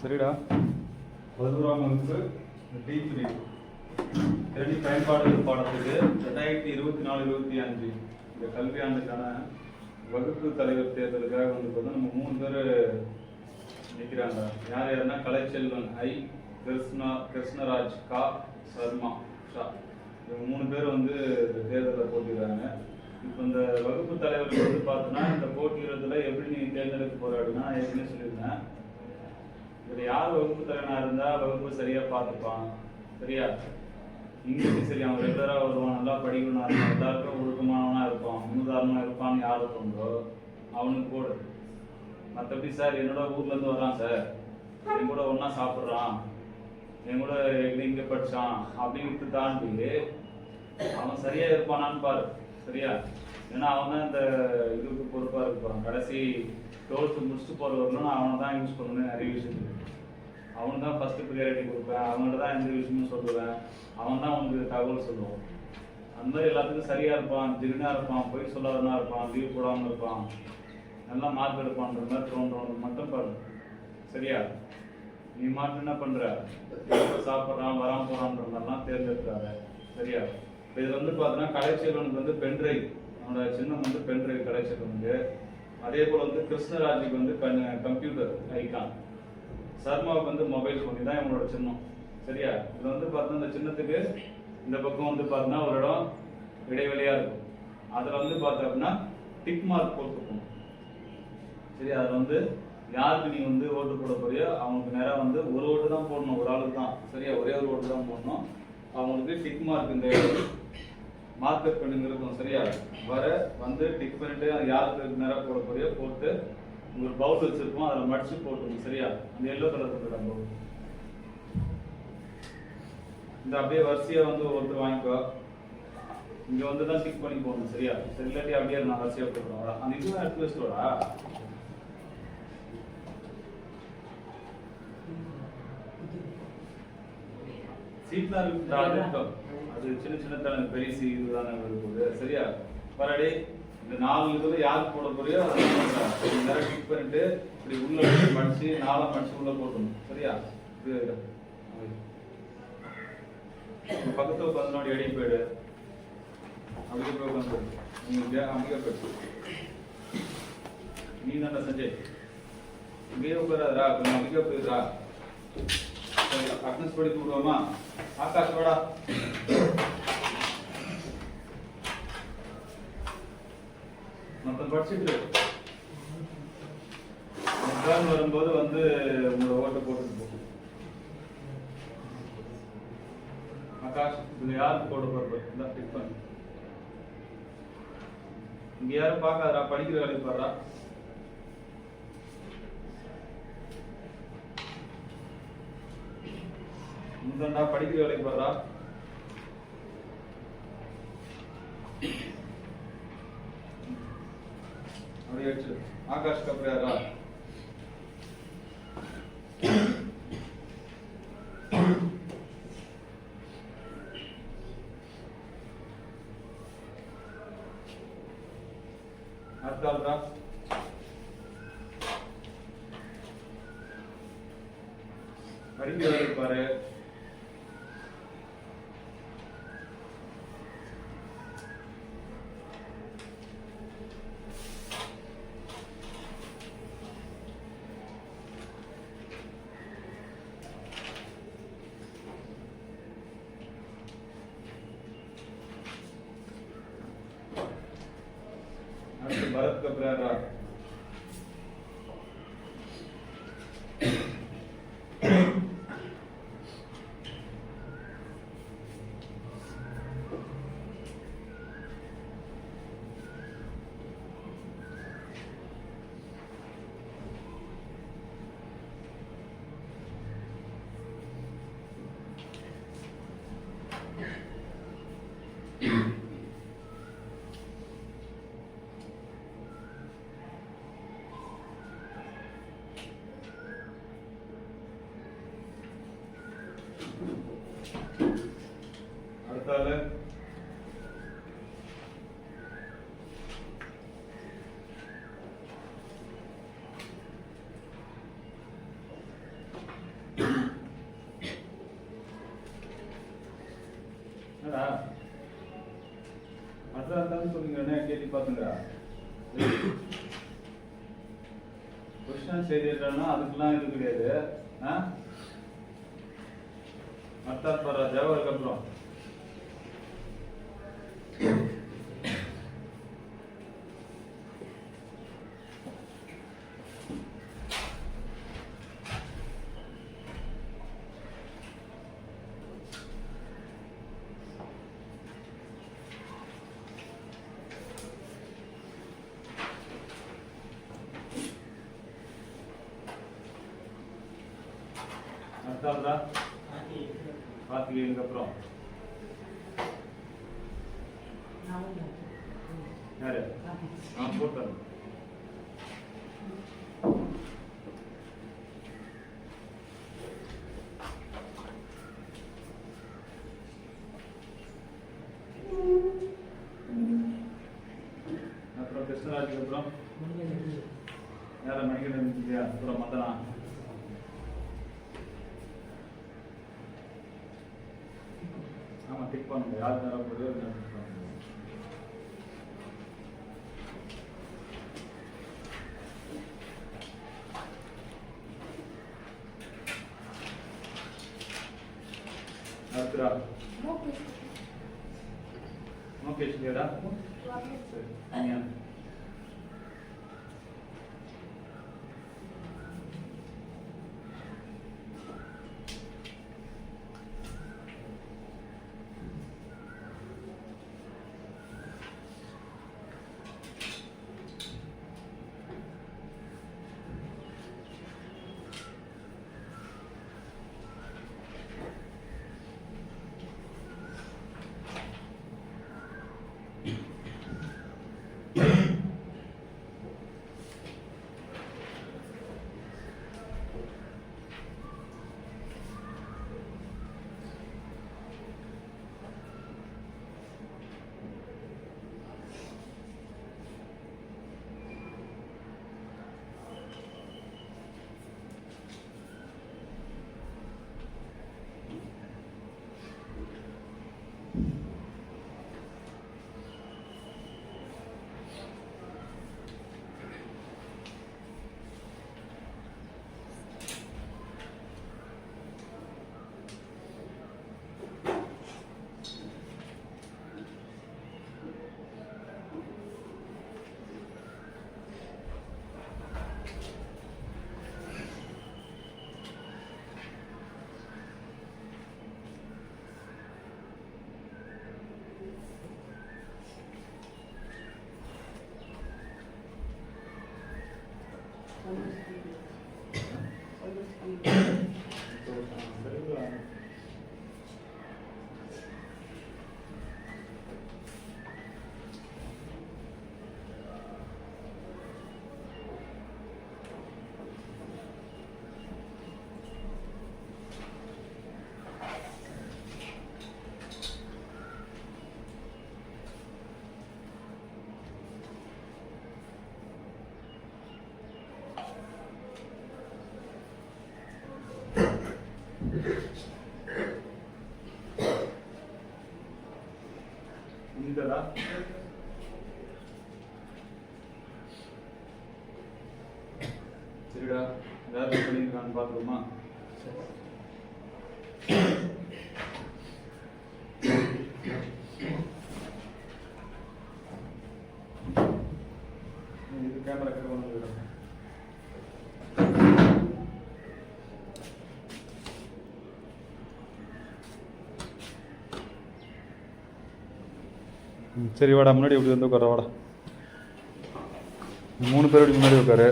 சரிடா. பதினோராம் வகுப்பு டி த்ரீ கல்வி பயன்பாடுகள் பாடத்துக்கு ரெண்டாயிரத்தி இருபத்தி நாலு இருபத்தி அஞ்சு. இந்த கல்வியாண்டுக்கான வகுப்பு தலைவர் தேர்தலுக்காக வந்து பார்த்தா நம்ம மூணு பேர் நிற்கிறாங்க யார் யாருன்னா கலைச்செல்வன் ஐ. கிருஷ்ணா கிருஷ்ணராஜ் கா. சர்மா ஷா இவங்க மூணு பேர் வந்து இந்த தேர்தலில் போட்டிடுறாங்க இப்போ இந்த வகுப்பு தலைவர்கள் வந்து பார்த்தோன்னா இந்த போட்டியிடத்துல எப்படி நீ தேர்ந்தெடுக்க போற ஏற்கனவே சொல்லியிருந்தேன். இதுல யார் வகுப்பு தலைவனா இருந்தா வகுப்பு சரியா பார்த்துப்பான். சரியா? இங்கிலீஷ் சரி அவன் ரெகுலரா வருவான் நல்லா படிக்கணும் இருப்பான் எல்லாருக்கும் ஒழுக்கமானவனா இருப்பான் முன்னுதாரணமா இருப்பான்னு யார் தோன்றோ அவனுக்கு போடு. மற்றபடி சார் என்னோட ஊர்ல இருந்து வரான் சார். என் கூட ஒன்றா சாப்பிட்றான். என் கூட எங்க இங்க படிச்சான் அப்படிங்கிறது தாண்டி அவன் சரியா இருப்பானான்னு பாரு. சரியா? ஏன்னா அவன் தான் இந்த இதுக்கு பொறுப்பா இருக்க கடைசி டுவெல்த்து முடிச்சுட்டு போகிற வரணும் அவனை தான் யூஸ் பண்ணணும் நிறைய விஷயத்துக்கு அவனுக்கு தான் ஃபஸ்ட்டு ப்ரியாரிட்டி கொடுப்பேன். அவன்கிட்ட தான் எந்த விஷயமும் சொல்லுவேன். அவன் தான் உனக்கு தகவல் சொல்லுவான். அந்த மாதிரி எல்லாத்துக்கும் சரியாக இருப்பான் திடீர்னா இருப்பான் போய் சொல்லாதனா இருப்பான் லீவ் போடாமல் இருப்பான். நல்லா மார்க் எடுப்பான்ற மாதிரி தோன்றவனுக்கு மட்டும் பாரு. சரியா? நீ மாட்டு என்ன பண்ணுற சாப்பிட்றான் வரான் போகிறான்ற மாதிரிலாம் தேர்ந்தெடுக்காத. சரியா? இப்போ இதில் வந்து பார்த்தீங்கன்னா கலைச்செல்வனுக்கு வந்து பென்ட்ரைவ் அவனோட சின்னம் வந்து பென்ட்ரைவ் கலைச்செல்வனுக்கு. அதே போல் வந்து கிருஷ்ணராஜுக்கு வந்து கம்ப்யூட்டர் ஐக்கான் சர்மாவுக்கு வந்து மொபைல் ஃபோன் இதுதான் இவங்களோட சின்னம். சரியா? இதில் வந்து பார்த்தீங்கன்னா இந்த சின்னத்துக்கு இந்த பக்கம் வந்து பார்த்தீங்கன்னா ஒரு இடம் இடைவெளியாக இருக்கும். அதில் வந்து பார்த்தோம் அப்படின்னா டிக் மார்க் போட்டுருக்கணும் சரி அதில் வந்து யாருக்கு நீ வந்து ஓட்டு போட போறியோ அவங்களுக்கு நேராக வந்து ஒரு ஓட்டு தான் போடணும். ஒரு ஆளுக்கு தான். சரியா? ஒரே ஒரு ஓட்டு தான் போடணும். அவங்களுக்கு டிக் மார்க் இந்த மார்க்கர் பண்ணுங்க சரியா? வர வந்து டிக் பண்ணிட்டு யாருக்கு நேரம் போட போறியோ போட்டு உங்களுக்கு பவுல் வச்சிருக்கோம் அதில் மடிச்சு போட்டுருங்க சரியா? அந்த எல்லோ கலர் போட்டுடா பவுல் இந்த அப்படியே வரிசையாக வந்து ஒருத்தர் வாங்கிக்கோ. இங்கே வந்து தான் டிக் பண்ணி போகணும் சரியா? சரி இல்லாட்டி அப்படியே நான் வரிசையாக போட்டுருவோம் அந்த இதுவும் எடுத்து வச்சுட்டோடா சீட்லாம் இருக்கு அது சின்ன சின்ன பெரிய சீ இதுதானே வருது சரியா? பரடி இந்த நாலு இதுல யாருக்கு போட போறியோ அதை நேரம் கிளிக் பண்ணிட்டு இப்படி உள்ள மடிச்சு நாலா மடிச்சு உள்ள போட்டணும் சரியா? இது உங்க பக்கத்துல உட்காந்து எடி போயிடு. அப்படியே போய் உட்காந்து உங்களுக்கு அப்படியே போயிடு நீ தானே சஞ்சய். இங்கேயே உட்காராதரா கொஞ்சம் அப்படியே போயிடுறா. சரி படித்து விடுவோமா? ஆகாஷ் வாடா. மொத்தம் படிச்சுட்டு எக்ஸாம் வரும்போது வந்து உங்களோட ஓட்டை போட்டுட்டு போகும் ஆகாஷ் இதுல யாருக்கு போட போறது? இந்த டிக் பண்ணு. இங்க யாரும் பார்க்காதடா படிக்கிற வேலைக்கு போடுறா முந்தண்டா படிக்கிற வேலைக்கு போறா? அப்படியே ஆகாஷ் கப்ரியாரா भारत का प्यारा அசாத்தான்னு சொல்லுங்கண்ணே கேள்வி பார்த்துங்கிறா கொஸ்டின் செய்திருக்கானா அதுக்கெல்லாம் இது கிடையாது. அர்த்தாத் பராஜா அதுக்கப்புறம் டிக் பண்ணுங்க யார் நேரம் போடுதோ அது நேரம் tick பண்ணுங்க அடுத்ததா liderar சரி வாடா முன்னாடி இப்படி வந்து உட்கார வாடா. மூணு பேர் முன்னாடி உட்காரு.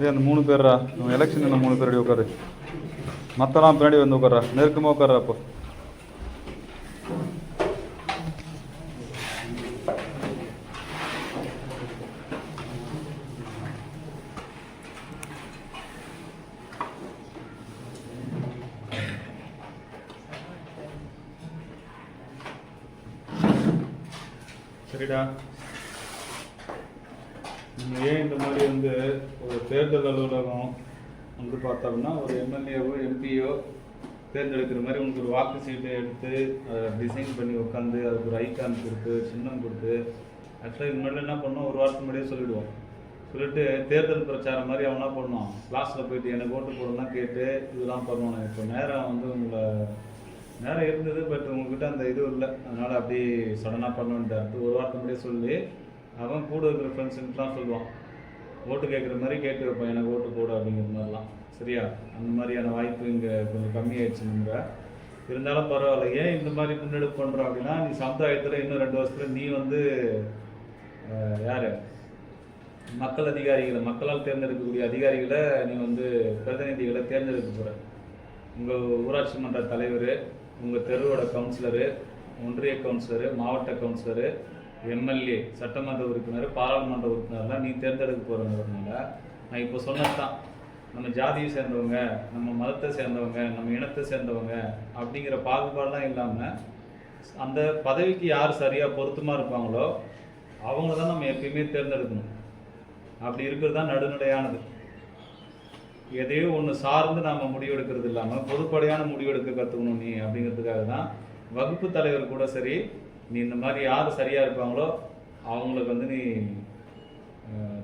ஏய் அந்த மூணு பேர்ரா? எலெக்ஷன் மூணு பேர் உட்காரு. மற்றலாம் பின்னாடி வந்து உட்காரா நெருக்கமாக உட்காரா அப்போ சரிடா நீங்க ஏன் இந்த மாதிரி வந்து ஒரு தேர்தல் அலுவலகம் வந்து பார்த்தோம்னா ஒரு எம்எல்ஏவோ எம்பியோ தேர்ந்தெடுக்கிற மாதிரி உனக்கு ஒரு வாக்கு சீட்டை எடுத்து அதை டிசைன் பண்ணி உட்காந்து அதுக்கு ஒரு ஐக்கான் கொடுத்து சின்னம் கொடுத்து ஆக்சுவலாக இது முன்னாடி என்ன பண்ணோம்? ஒரு வாரத்துக்கு முன்னாடியே சொல்லிவிடுவோம் சொல்லிட்டு தேர்தல் பிரச்சாரம் மாதிரி அவனா பண்ணுவான்? கிளாஸில் போயிட்டு எனக்கு ஓட்டு போடணும்னா கேட்டு இதெல்லாம் பண்ணுவானு. இப்போ நேரம் வந்து உங்களை நேரம் இருந்தது பட் உங்ககிட்ட அந்த இது இல்லை. அதனால் அப்படி சடனாக பண்ணுவேன்ட்டு ஒரு வாரத்துக்கு முன்னாடியே சொல்லி அவன் கூட இருக்கிற ஃப்ரெண்ட்ஸுக்கெலாம் சொல்லுவான். ஓட்டு கேட்குற மாதிரி கேட்டு வைப்பேன் எனக்கு ஓட்டு போடு அப்படிங்கிற மாதிரிலாம். சரியா? அந்த மாதிரியான வாய்ப்பு இங்கே கொஞ்சம் கம்மியாயிடுச்சு நம்ம இருந்தாலும் பரவாயில்ல. ஏன் இந்த மாதிரி முன்னெடுப்பு பண்ணுறோம் அப்படின்னா நீ சமுதாயத்தில் இன்னும் ரெண்டு வருஷத்தில் நீ வந்து யார்? மக்கள் அதிகாரிகளை மக்களால் தேர்ந்தெடுக்கக்கூடிய அதிகாரிகளை நீ வந்து பிரதிநிதிகளை தேர்ந்தெடுக்க போகிற உங்கள் ஊராட்சி மன்ற தலைவர் உங்கள் தெருவோட கவுன்சிலரு ஒன்றிய கவுன்சிலரு மாவட்ட கவுன்சிலரு எம்எல்ஏ சட்டமன்ற உறுப்பினர் பாராளுமன்ற உறுப்பினர்லாம் நீ தேர்ந்தெடுக்க போகிறதுனால நான் இப்போ சொன்னது தான் நம்ம ஜாதியை சேர்ந்தவங்க நம்ம மதத்தை சேர்ந்தவங்க நம்ம இனத்தை சேர்ந்தவங்க அப்படிங்கிற பாகுபாடெலாம் இல்லாமல் அந்த பதவிக்கு யார் சரியாக பொருத்தமாக இருப்பாங்களோ அவங்கள தான் நம்ம எப்பயுமே தேர்ந்தெடுக்கணும். அப்படி இருக்கிறது தான் நடுநிலையானது. எதையோ ஒன்று சார்ந்து நாம் முடிவெடுக்கிறது இல்லாமல் பொதுப்படையான முடிவெடுக்க கற்றுக்கணும் நீ அப்படிங்கிறதுக்காக தான் வகுப்பு தலைவர் கூட சரி நீ இந்த மாதிரி யார் சரியாக இருப்பாங்களோ அவங்களுக்கு வந்து நீ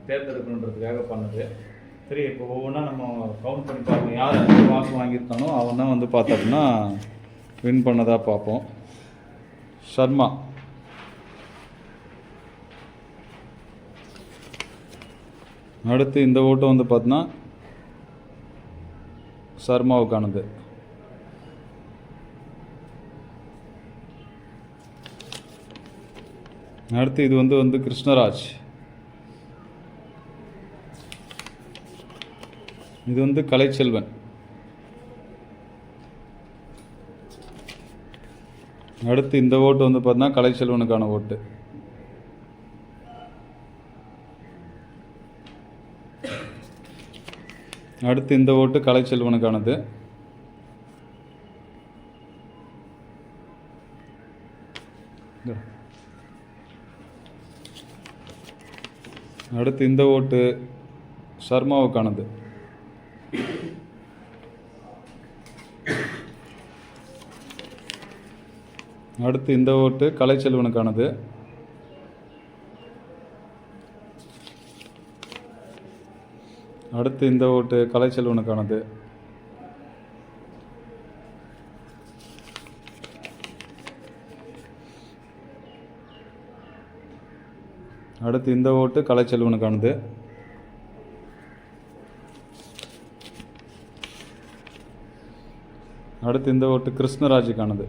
தேர்ந்தெடுக்கணுன்றதுக்காக பண்ணது. சரி இப்போ ஒவ்வொன்றா நம்ம கவுண்ட் பண்ணி பார்ப்போம் யார் அதிக வாக்கு வாங்கியிருக்கானோ அவன் தான் வந்து பார்த்தோம்னா வின் பண்ணதாக பார்ப்போம். சர்மா. அடுத்து இந்த ஓட்டம் வந்து பார்த்தோன்னா சர்மாவுக்கானது. அடுத்து இது வந்து வந்து கிருஷ்ணராஜ். இது வந்து கலைச்செல்வன். அடுத்து இந்த ஓட்டு வந்து பார்த்தீங்கன்னா கலைச்செல்வனுக்கான ஓட்டு. அடுத்து இந்த ஓட்டு கலைச்செல்வனுக்கானது இந்தா. அடுத்து இந்த ஓட்டு சர்மாவுக்கானது. அடுத்து இந்த ஓட்டு கலைச்செல்வனுக்கானது. அடுத்து இந்த ஓட்டு கலைச்செல்வனுக்கானது. அடுத்து இந்த ஓட்டு கலைச்செல்வனுக்கானது. அடுத்து இந்த ஓட்டு கிருஷ்ணராஜுக்கானது.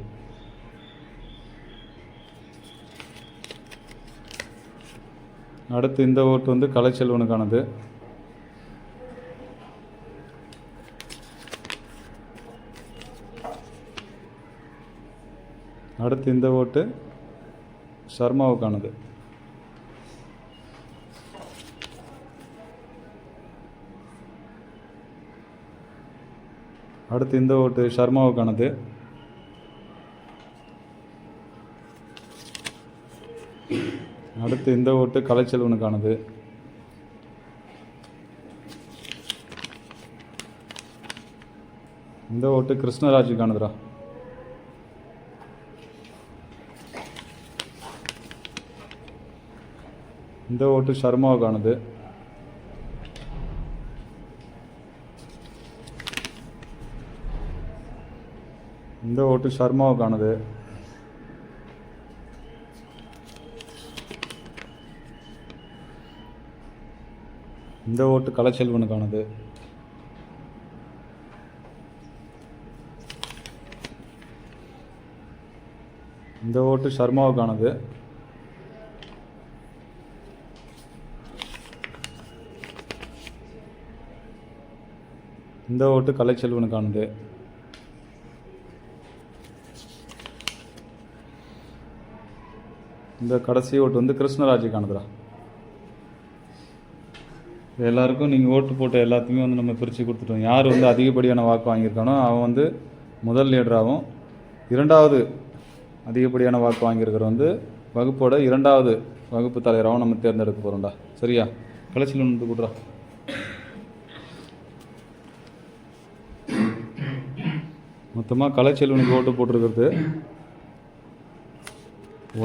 அடுத்து இந்த ஓட்டு வந்து கலைச்செல்வனுக்கானது. அடுத்து இந்த ஓட்டு சர்மாவுக்கானது. அடுத்து இந்த ஓட்டு சர்மாவுக்கானது அடுத்து இந்த ஓட்டு கலைச்செல்வனுக்கானது. இந்த ஓட்டு கிருஷ்ணராஜுக்கானதுடா. இந்த ஓட்டு சர்மாவுக்கானது இந்த ஓட்டு சர்மாவுக்கானது. இந்த ஓட்டு கலைச்செல்வனுக்கானது. இந்த ஓட்டு சர்மாவுக்கானது. இந்த ஓட்டு கலைச்செல்வனுக்கானது. இந்த கடைசி ஓட்டு வந்து கிருஷ்ணராஜுக்கானதுடா எல்லாருக்கும் நீங்கள் ஓட்டு போட்ட எல்லாத்தையுமே வந்து நம்ம பிரித்து கொடுத்துட்டோம். யார் வந்து அதிகப்படியான வாக்கு வாங்கியிருக்கானோ அவன் வந்து முதல் லீடராகவும் இரண்டாவது அதிகப்படியான வாக்கு வாங்கியிருக்கிற வந்து வகுப்போட இரண்டாவது வகுப்பு தலைவராகவும் நம்ம தேர்ந்தெடுக்க போகிறோம்டா சரியா? கலைச்சல் ஒன்று கூட்டுறா மொத்தமாக கலைச்செல்வனுக்கு ஓட்டு போட்டிருக்கிறது.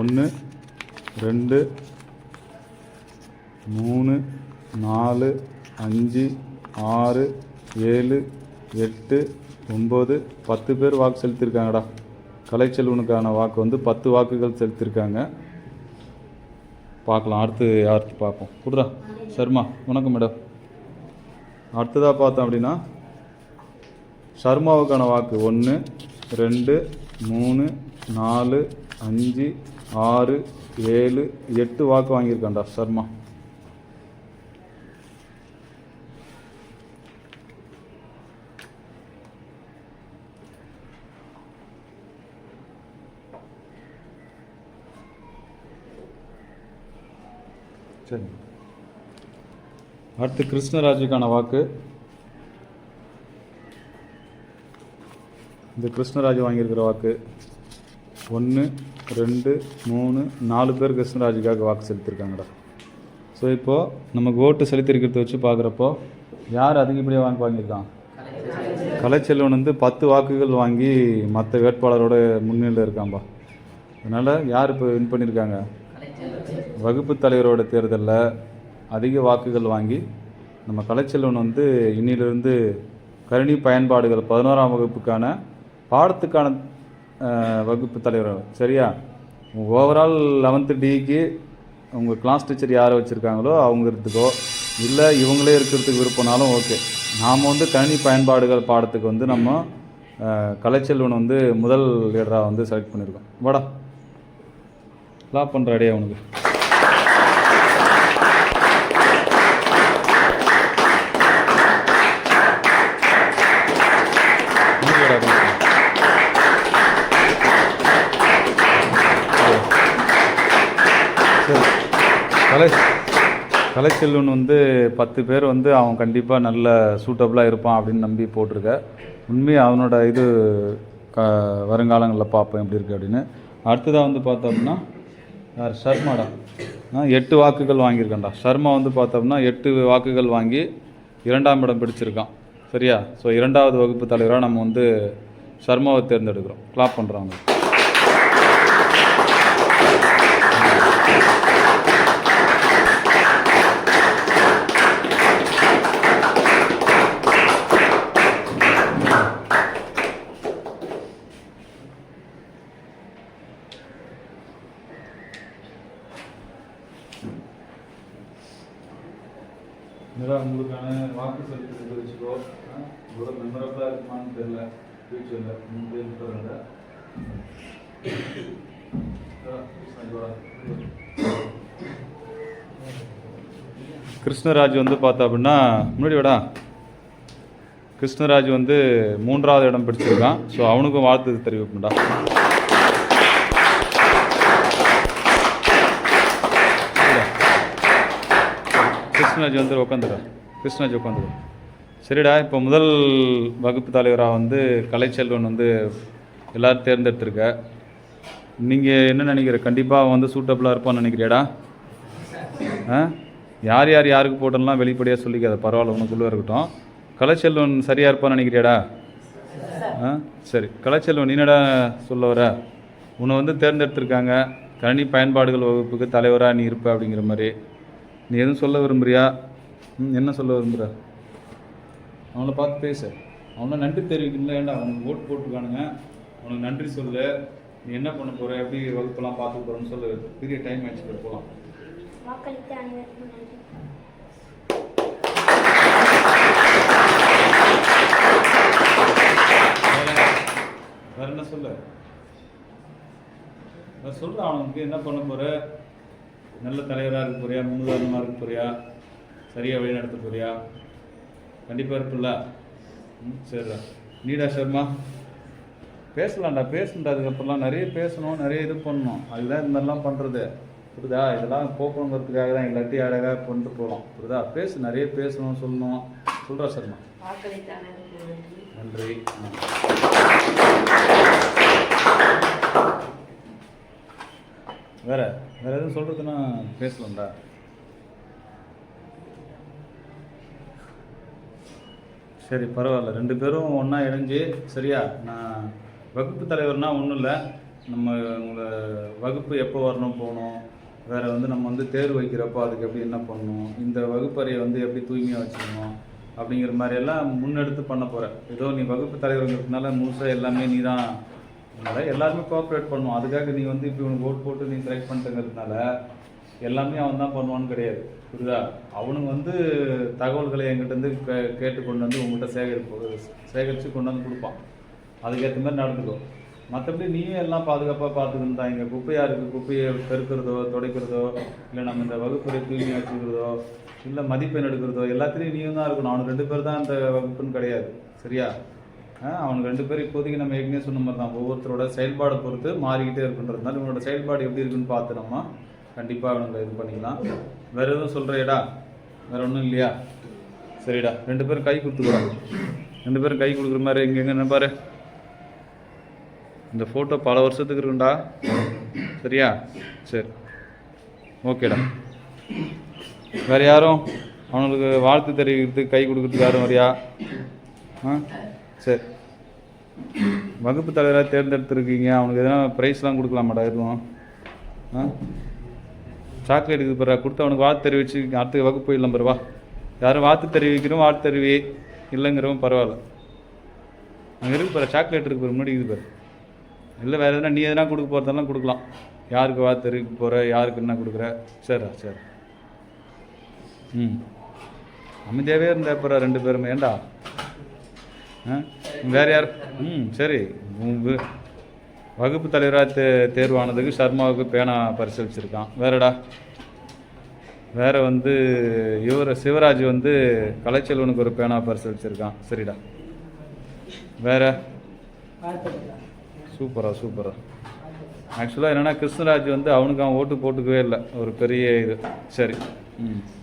ஒன்று ரெண்டு மூணு நாலு அஞ்சு ஆறு ஏழு எட்டு ஒம்பது பத்து பேர் வாக்கு செலுத்தியிருக்காங்கடா. கலைச்செல்வனுக்கான வாக்கு வந்து பத்து வாக்குகள் செலுத்தியிருக்காங்க. பார்க்கலாம் அடுத்து யாருக்கு பார்ப்போம். கொடுறா சர்மா வணக்கம் மேடம். அடுத்ததாக பார்த்தோம் அப்படின்னா சர்மாவுக்கான வாக்கு ஒன்று ரெண்டு மூணு நாலு அஞ்சு ஆறு ஏழு எட்டு வாக்கு வாங்கியிருக்கான்டா சர்மா. சரி. அடுத்து கிருஷ்ணராஜுக்கான வாக்கு. இந்த கிருஷ்ணராஜ் வாங்கியிருக்கிற வாக்கு. ஒன்று ரெண்டு மூணு நாலு பேர் கிருஷ்ணராஜுக்காக வாக்கு செலுத்தியிருக்காங்கடா ஸோ இப்போது நமக்கு ஓட்டு செலுத்திருக்கிறத வச்சு பார்க்குறப்போ யார் அதிகப்படியாக வாங்கி வாங்கியிருக்கான்? கலைச்செல்வன் வந்து பத்து வாக்குகள் வாங்கி மற்ற வேட்பாளரோட முன்னிலையில் இருக்காம்பா அதனால் யார் இப்போ வின் பண்ணியிருக்காங்க? வகுப்பு தலைவரோட தேர்தலில் அதிக வாக்குகள் வாங்கி நம்ம கலைச்செல்வன் வந்து இன்னிலிருந்து கணினி பயன்பாடுகள் பதினோராம் வகுப்புக்கான பாடத்துக்கான வகுப்பு தலைவர் சரியா? ஓவரால் லெவன்த்து டிக்கு உங்கள் கிளாஸ் டீச்சர் யாரை வச்சுருக்காங்களோ அவங்க இருக்கிறதுக்கோ இல்லை இவங்களே இருக்கிறதுக்கு விருப்பம்னாலும் ஓகே நாம் வந்து கணினி பயன்பாடுகள் பாடத்துக்கு வந்து நம்ம கலைச்செல்வன் வந்து முதல் லீடராக வந்து செலக்ட் பண்ணியிருக்கோம் வாடா. லா பண்ணுற அடையா உனக்கு. கலைச்செல்வன் வந்து பத்து பேர் வந்து அவன் கண்டிப்பாக நல்ல சூட்டபுளாக இருப்பான் அப்படின்னு நம்பி போட்டிருக்க. உண்மையாக அவனோட இது க வருங்காலங்களில் பார்ப்போம் எப்படி இருக்குது அப்படின்னு. அடுத்ததாக வந்து பார்த்தோம்னா யார்? ஷர்மாடா ஆ எட்டு வாக்குகள் வாங்கியிருக்கேன்டா. ஷர்மா வந்து பார்த்தோம்னா எட்டு வாக்குகள் வாங்கி இரண்டாம் இடம் பிடிச்சிருக்கான். சரியா? ஸோ இரண்டாவது வகுப்பு தலைவராக நம்ம வந்து ஷர்மாவை தேர்ந்தெடுக்கிறோம். கிளாப் பண்ணுறாங்க கிருஷ்ணராஜ் வந்து பார்த்தா அப்படின்னா முன்னாடி விடா. கிருஷ்ணராஜ் வந்து மூன்றாவது இடம் பிடிச்சிருக்கான். ஸோ அவனுக்கும் வாழ்த்து தெரிவிப்புண்டா கிருஷ்ணராஜ் வந்து உட்காந்துடா கிருஷ்ணராஜ் உட்காந்துரு சரிடா இப்போ முதல் வகுப்பு தலைவராக வந்து கலைச்செல்வன் வந்து எல்லாரும் தேர்ந்தெடுத்திருக்க. நீங்கள் என்ன நினைக்கிற? கண்டிப்பாக வந்து சூட்டபுளாக இருப்பான்னு நினைக்கிறியாடா? ஆ? யார் யார் யாருக்கு போட்டோம்லாம் வெளிப்படையாக சொல்லிக்காத பரவாயில்ல உனக்குள்ளே இருக்கட்டும். கலைச்செல்வன் சரியாக இருப்பான்னு நினைக்கிறியாடா? ஆ? சரி கலைச்செல்வன் என்னடா சொல்ல வர? உன்னை வந்து தேர்ந்தெடுத்திருக்காங்க. கணினி பயன்பாடுகள் வகுப்புக்கு தலைவராக நீ இருப்ப அப்படிங்கிற மாதிரி. நீ எதுவும் சொல்ல விரும்புறியா? ம் என்ன சொல்ல விரும்புகிற அவனை பார்த்து பேசு. அவனை நன்றி தெரிவிக்கணும்ல ஏன்டா அவனுக்கு ஓட்டு போட்டுருக்கானுங்க. அவனுக்கு நன்றி சொல்லு. நீ என்ன பண்ண போகிற எப்படி வகுப்பெல்லாம் பார்த்துக்க போகிறோன்னு சொல்லு. பெரிய டைம் ஆயிடுச்சு போகலாம் வாக்களித்த அனைவருக்கும் நன்றி. வேற என்ன சொல்ல? வேற சொல்லு அவனுக்கு என்ன பண்ண போற? நல்ல தலைவராக இருக்க போறியா? முன்னுதாரணமாக இருக்க போறியா? சரியா வழி நடத்த போறியா? கண்டிப்பாக இருப்பில்ல. ம் சரிடா. நீடா சர்மா. பேசலாம்டா பேசணும்டா அதுக்கப்புறம்லாம் நிறைய பேசணும் நிறைய இது பண்ணணும். அதுதான் இந்த மாதிரிலாம் பண்ணுறது புரியுதா? இதெல்லாம் போக்கணுங்கிறதுக்காக தான் இல்லாட்டி அழகாக கொண்டு போகலாம். புரியுதா? பேசு நிறைய பேசணும் சொல்லணும். சொல்கிறா சர்மா. நன்றி. வேற வேற எதுவும் சொல்றதுன்னா பேசலாம்டா. சரி பரவாயில்ல. ரெண்டு பேரும் ஒன்றா இணைஞ்சு சரியா? நான் வகுப்பு தலைவர்னா ஒன்றும் இல்லை. நம்ம உங்களை வகுப்பு எப்போ வரணும் போகணும்? வேறு வந்து நம்ம வந்து தேர்வு வைக்கிறப்போ அதுக்கு எப்படி என்ன பண்ணணும்? இந்த வகுப்பறையை வந்து எப்படி தூய்மையாக வச்சுக்கணும்? அப்படிங்கிற மாதிரி எல்லாம் முன்னெடுத்து பண்ண போகிறேன் ஏதோ நீ வகுப்பு தலைவருங்கிறதுனால முழுசாக எல்லாமே நீ தான் அதனால் எல்லாருமே கோஆப்ரேட் பண்ணுவோம் அதுக்காக நீ வந்து இப்போ இவனுக்கு ஓட் போட்டு நீ செலக்ட் பண்ணிட்டுங்கிறதுனால எல்லாமே அவன் தான் பண்ணுவான்னு கிடையாது. புரியுதா? அவனுங்க வந்து தகவல்களை என்கிட்ட இருந்து கே கேட்டு கொண்டு வந்து உங்கள்கிட்ட சேகரிப்பு சேகரித்து கொண்டு வந்து கொடுப்பான். அதுக்கேற்ற மாதிரி நடந்துக்கும். மற்றபடி நீயும் எல்லாம் பாதுகாப்பாக பார்த்துக்கணும் தான். இங்கே குப்பையாக இருக்குது குப்பையை பெருக்கிறதோ துடைக்கிறதோ இல்லை நம்ம இந்த வகுப்புறை தூய்மையாக வச்சுக்கிறதோ இல்லை மதிப்பெண் எடுக்கிறதோ எல்லாத்துலேயும் நீயும் தான் இருக்கணும். அவனுக்கு ரெண்டு பேர் தான் இந்த வகுப்புன்னு கிடையாது. சரியா? அவனுக்கு ரெண்டு பேரும் இப்போதைக்கு நம்ம ஏற்கனவே சொன்ன மாதிரி தான். ஒவ்வொருத்தரோட செயல்பாடை பொறுத்து மாறிக்கிட்டே இருக்குன்றதுனால இவனோட செயல்பாடு எப்படி இருக்குன்னு பார்த்து நம்ம கண்டிப்பாக அவனுங்களை இது பண்ணிக்கலாம். வேற எதுவும் சொல்கிறேடா வேற ஒன்றும் இல்லையா? சரிடா. ரெண்டு பேரும் கை கொடுத்துக்கூடா ரெண்டு பேரும் கை கொடுக்குற மாதிரி இங்கே எங்கே பாரு. இந்த ஃபோட்டோ பல வருஷத்துக்கு இருக்குண்டா சரியா? சரி. ஓகேடா. வேறு யாரும்? அவனுக்கு வாழ்த்து தெரிவிக்கிறதுக்கு கை கொடுக்கறதுக்கு யாரும் வரியா? ஆ? சரி. வகுப்பு தலைவராக தேர்ந்தெடுத்துருக்கீங்க. அவனுக்கு எதனா ப்ரைஸ்லாம் கொடுக்கலாமாடா எதுவும்? ஆ? சாக்லேட் இது பிறகு கொடுத்து அவனுக்கு வாழ்த்து தெரிவிச்சு அடுத்த வகுப்பு போயிடலாம் பருவா யாரும் வாழ்த்து தெரிவிக்கிறோம் வாழ்த்து தெரிவி. இல்லைங்கிறவன் பரவாயில்ல. அங்கே இருக்கு பாரு சாக்லேட் இருக்கு பாரு முன்னாடி இது பாரு. இல்லை வேறு எதனா நீ எதனா கொடுக்க போகிறதெல்லாம் கொடுக்கலாம். யாருக்கு வாழ்த்து தெரிவிக்க போகிற யாருக்கு என்ன கொடுக்குற? சரிடா சரி. ம். அமைதியாகவே இருந்த அப்புறம் ரெண்டு பேருமே. ஏண்டா? ஆ? வேறு யார்? ம் சரி. வகுப்பு தலைவராக தே தேர்வானதுக்கு சர்மாவுக்கு பேனா பரிசளிச்சிருக்கான். வேறடா. வேறு வந்து இவர் சிவராஜ் வந்து கலைச்செல்வனுக்கு ஒரு பேனா பரிசளிச்சிருக்கான். சரிடா. வேற? சூப்பரா சூப்பரா. ஆக்சுவலாக என்னென்னா கிருஷ்ணராஜ் வந்து அவனுக்கு அவன் ஓட்டு போட்டுக்கவே இல்லை. ஒரு பெரிய இது. சரி. ம்.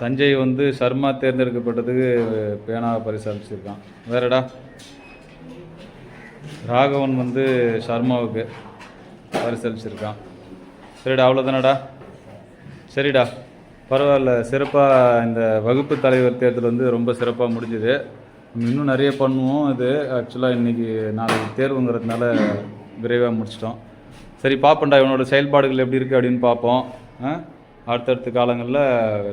சஞ்சய் வந்து சர்மா தேர்ந்தெடுக்கப்பட்டதுக்கு பேனா பரிசளிச்சிருக்கான் வேறடா. ராகவன் வந்து சர்மாவுக்கு பரிசளிச்சிருக்கான். சரிடா அவ்வளோதானடா சரிடா. பரவாயில்ல சிறப்பாக இந்த வகுப்பு தலைவர் தேர்தல் வந்து ரொம்ப சிறப்பாக முடிஞ்சுது. இன்னும் நிறைய பண்ணுவோம் இது. ஆக்சுவலாக இன்றைக்கி நாளைக்கு தேர்வுங்கிறதுனால விரைவாக முடிச்சிட்டோம். சரி பார்ப்போம்டா இவனோட செயல்பாடுகள் எப்படி இருக்குது அப்படின்னு பார்ப்போம். ஆ? அடுத்தடுத்த காலங்களில்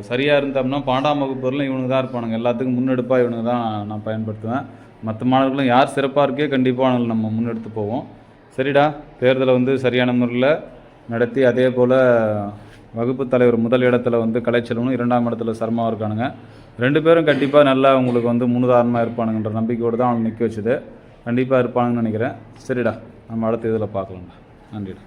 சரியாக இருந்தோம்னா பன்னெண்டாம் வகுப்பு வரலும் இவனுக்கு தான் இருப்பானுங்க. எல்லாத்துக்கும் முன்னெடுப்பாக இவனுக்கு தான் நான் பயன்படுத்துவேன். மற்ற மாணவர்களும் யார் சிறப்பாக இருக்கே கண்டிப்பாக அவங்களை நம்ம முன்னெடுத்து போவோம். சரிடா தேர்தலை வந்து சரியான முறையில் நடத்தி அதே போல் வகுப்பு தலைவர் முதல் இடத்துல வந்து கலைச்செல்வனும் இரண்டாம் இடத்துல சர்மாவும் இருக்கானுங்க. ரெண்டு பேரும் கண்டிப்பாக நல்லா உங்களுக்கு வந்து முன்னுதாரணமாக இருப்பானுங்கன்ற நம்பிக்கையோடு தான் அவங்க நிற்க வச்சுது. கண்டிப்பாக இருப்பானுங்கன்னு நினைக்கிறேன். சரிடா நம்ம அடுத்த இதில் பார்க்கலாம்டா. நன்றிடா.